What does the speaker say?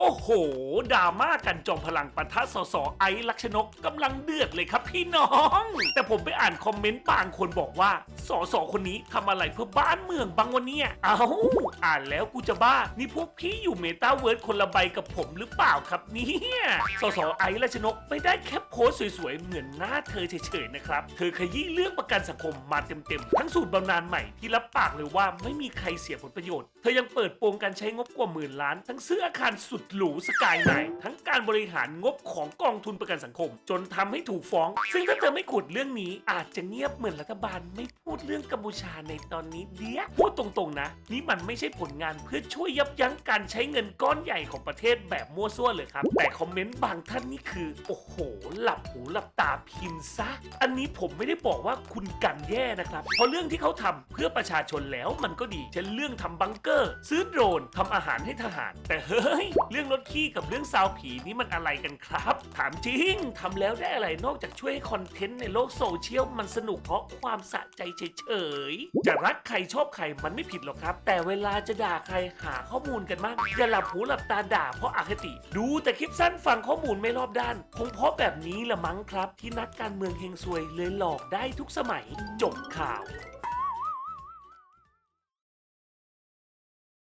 โอ้โหดราม่ากันจอมพลังปะทะสสไอซ์ลักษณกกำลังเดือดเลยครับพี่น้อง แต่ผมไปอ่านคอมเมนต์บางคนบอกว่าสสคนนี้ทำอะไรเพื่อบ้านเมืองบางวันเนี่ยเอา้าอ่านแล้วกูจะบ้า นี่พวกพี่อยู่เมตาเวิร์ดคนละใบกับผมหรือเปล่าครับเนี่ยสสไอซ์ลักษณกไม่ได้แค่โพสสวยๆเหมือนหน้าเธอเฉยๆนะครับเธอขยี้เรื่องประกันสังคมมาเต็มๆทั้งสูตรบำนาญใหม่ที่รับปากเลยว่าไม่มีใครเสียผลประโยชน์ เธอยังเปิดโปงการใช้งบกว่าหมื่นล้าน ทั้งซื้ออาคารสุดหรูสกายไนท์ทั้งการบริหารงบของกองทุนประกันสังคม จนทำให้ถูกฟ้อง ซึ่งถ้าเธอไม่ขุดเรื่องนี้ อาจจะเงียบเหมือนรัฐบาลไม่พูดเรื่องกัมพูชาในตอนนี้เดียพูดตรงๆนะ นี่มันไม่ใช่ผลงานเพื่อช่วยยับยั้งการใช้เงินก้อนใหญ่ของประเทศแบบมั่วซั่วเลยครับ แต่คอมเมนต์บางท่านนี่คือ โอ้โห หลับหูหลับตาพิมพ์ซะ อันนี้ผมไม่ได้บอกว่าคุณกันแย่นะครับ เพราะเรื่องที่เขาทำเพื่อประชาชนแล้วมันก็ดี เช่นเรื่องทำบังเกอร์ ซื้อโดรนทำอาหารให้ทหาร แต่เฮ้ยรื่องรถขี้กับเรื่องซาวผีนี่มันอะไรกันครับ ถามจริงทำแล้วได้อะไรนอกจากช่วยให้คอนเทนต์ในโลกโซเชียลมันสนุกเพราะความสะใจเฉยๆจะรักใครชอบใครมันไม่ผิดหรอกครับ แต่เวลาจะด่าใครหาข้อมูลกันบ้างอย่าหลับหูหลับตาด่าเพราะอคติ ดูแต่คลิปสั้นฟังข้อมูลไม่รอบด้าน คงเพราะแบบนี้ละมั้งครับ ที่นักการเมืองเฮงซวยเลยหลอกได้ทุกสมัย จบข่าว